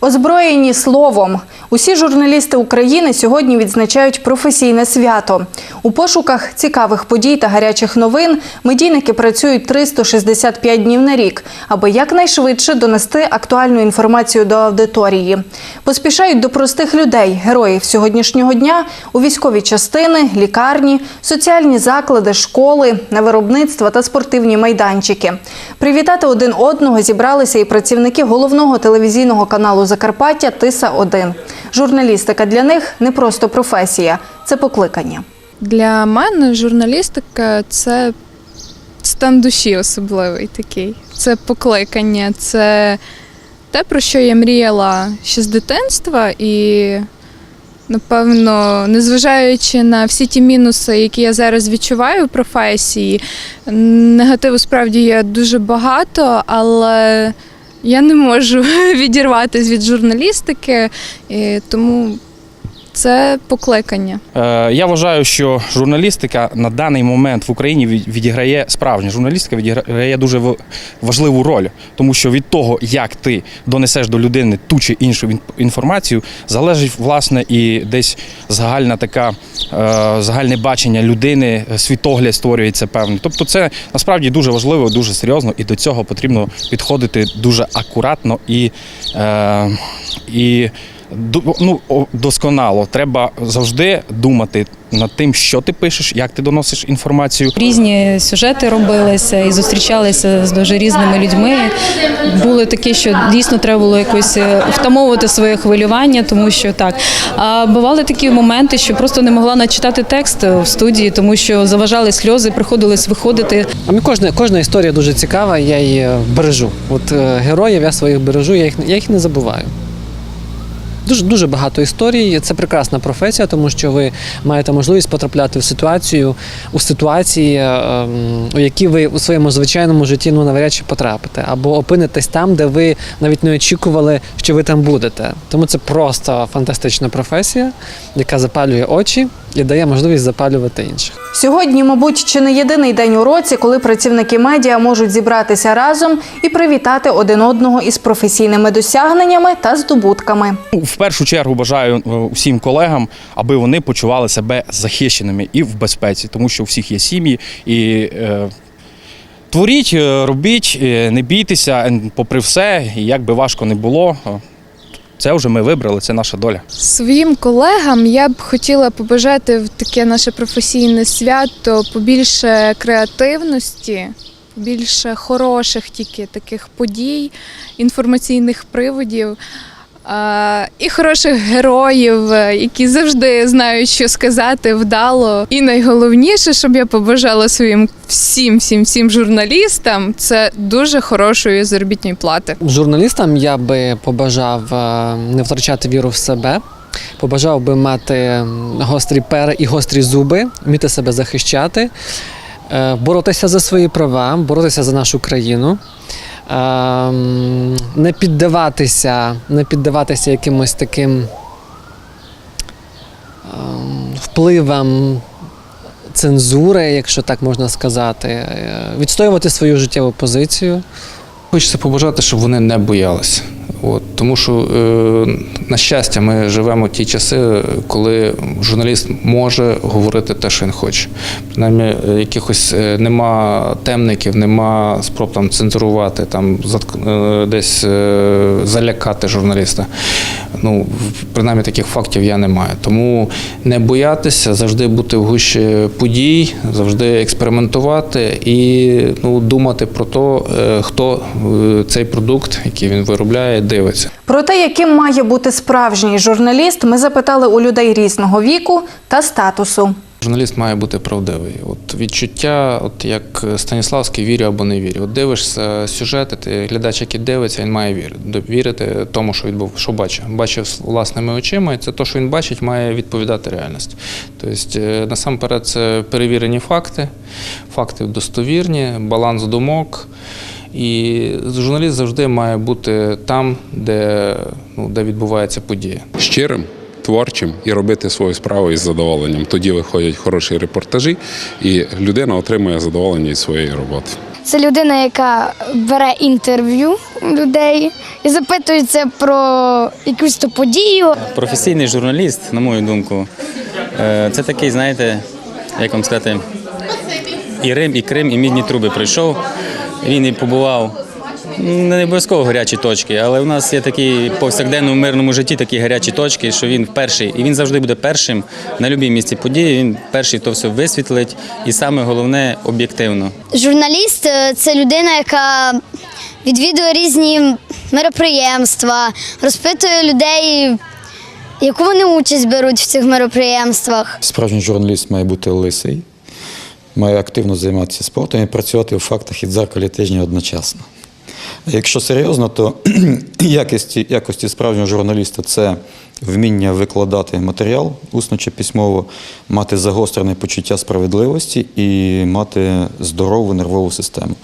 Озброєні словом. Усі журналісти України сьогодні відзначають професійне свято. У пошуках цікавих подій та гарячих новин медійники працюють 365 днів на рік, аби якнайшвидше донести актуальну інформацію до аудиторії. Поспішають до простих людей, героїв сьогоднішнього дня у військові частини, лікарні, соціальні заклади, школи, на виробництва та спортивні майданчики. Привітати один одного зібралися і працівники головного телевізійного каналу Закарпаття Тиса 1 Журналістика для них не просто професія, це покликання. Для мене журналістика це стан душі особливий такий. Це покликання, це те, про що я мріяла ще з дитинства, і, напевно, незважаючи на всі ті мінуси, які я зараз відчуваю в професії, негативу справді є дуже багато, але я не можу відірватися від журналістики, тому це покликання. Е, Я вважаю, що журналістика на даний момент в Україні відіграє справжня журналістика відіграє дуже важливу роль, тому що від того, як ти донесеш до людини ту чи іншу інформацію, залежить власне і десь загальна така е, загальне бачення людини, світогляд створюється певний. Тобто, це насправді дуже важливо, дуже серйозно, і до цього потрібно підходити дуже акуратно і. Е, і ну, досконало. Треба завжди думати над тим, що ти пишеш, як ти доносиш інформацію. Різні сюжети робилися і зустрічалися з дуже різними людьми. Були такі, що дійсно треба було якось е, втамовувати своє хвилювання, тому що так. А бували такі моменти, що просто не могла начитати текст в студії, тому що заважали сльози, приходилось виходити. А мені кожна, кожна історія дуже цікава, я її е, бережу. От е, героїв я своїх бережу, я їх, я їх не забуваю. Дуже дуже багато історій. Це прекрасна професія, тому що ви маєте можливість потрапляти в ситуацію у ситуації, е, ем, у які ви у своєму звичайному житті ну навряд чи потрапите, або опинитесь там, де ви навіть не очікували, що ви там будете. Тому це просто фантастична професія, яка запалює очі і дає можливість запалювати інших. Сьогодні, мабуть, чи не єдиний день у році, коли працівники медіа можуть зібратися разом і привітати один одного із професійними досягненнями та здобутками. В першу чергу бажаю е, всім колегам, аби вони почували себе захищеними і в безпеці, тому що у всіх є сім'ї і. Е, Творіть, е, робіть, не бійтеся, попри все, і як би важко не було, це вже ми вибрали, це наша доля. Своїм колегам я б хотіла побажати в таке наше професійне свято побільше креативності, більше хороших тільки таких подій, інформаційних приводів. І хороших героїв, е, які завжди знають, що сказати вдало. І найголовніше, щоб я побажала своїм всім, всім, всім журналістам, це дуже хорошої заробітної плати. Журналістам я би побажав е, не втрачати віру в себе. Побажав би мати гострі пери і гострі зуби, вміти себе захищати, е, боротися за свої права, боротися за нашу країну, не піддаватися, не піддаватися якимось таким ем, впливам цензури, якщо так можна сказати, е, відстоювати свою життєву позицію. Хочеться побажати, щоб вони не боялися. От, тому що, е, на щастя, ми живемо в ті часи, коли журналіст може говорити те, що він хоче. Принаймні, е, якихось е, нема темників, нема спроб там цензурувати, там затк- е, десь е, залякати журналіста. Ну, принаймні таких фактів я не маю. Тому не боятися, завжди бути в гущі подій, завжди експериментувати і ну, думати про те, хто е, цей продукт, який він виробляє, дивиться. Про те, яким має бути справжній журналіст, ми запитали у людей різного віку та статусу. Журналіст має бути правдивий. От відчуття, от як Станіславський, вірю або не вірю. От дивишся сюжети, ти глядач, який дивиться, він має вірити. Тому, що відбув, що бачив. Бачив власними очима, і це те, що він бачить, має відповідати реальності. Тобто, е, насамперед, це перевірені факти, факти достовірні, баланс думок. І журналіст завжди має бути там, де, ну, де відбувається подія. щирим, творчим і робити свою справу із задоволенням. Тоді виходять хороші репортажі, і людина отримує задоволення від своєї роботи. це людина, яка бере інтерв'ю людей і запитується про якусь то подію. Професійний журналіст, на мою думку, е, це такий, знаєте, як вам сказати, і Рим, і Крим, і мідні труби пройшов. Він і побував. Не обов'язково гарячі точки, але в нас є такі в повсякденному мирному житті такі гарячі точки, що він перший, і він завжди буде першим на будь-якій місці події. Він перший то все висвітлить, і саме головне об'єктивно. Журналіст е, це людина, яка відвідує різні мероприємства, розпитує людей, яку вони участь беруть в цих мероприємствах. Справжній журналіст має бути лисий, має активно займатися спортом і працювати у фактах і дзеркалі тижня одночасно. Якщо серйозно, то якості, якості справжнього журналіста це вміння викладати матеріал усно чи письмово, мати загострене почуття справедливості і мати здорову нервову систему.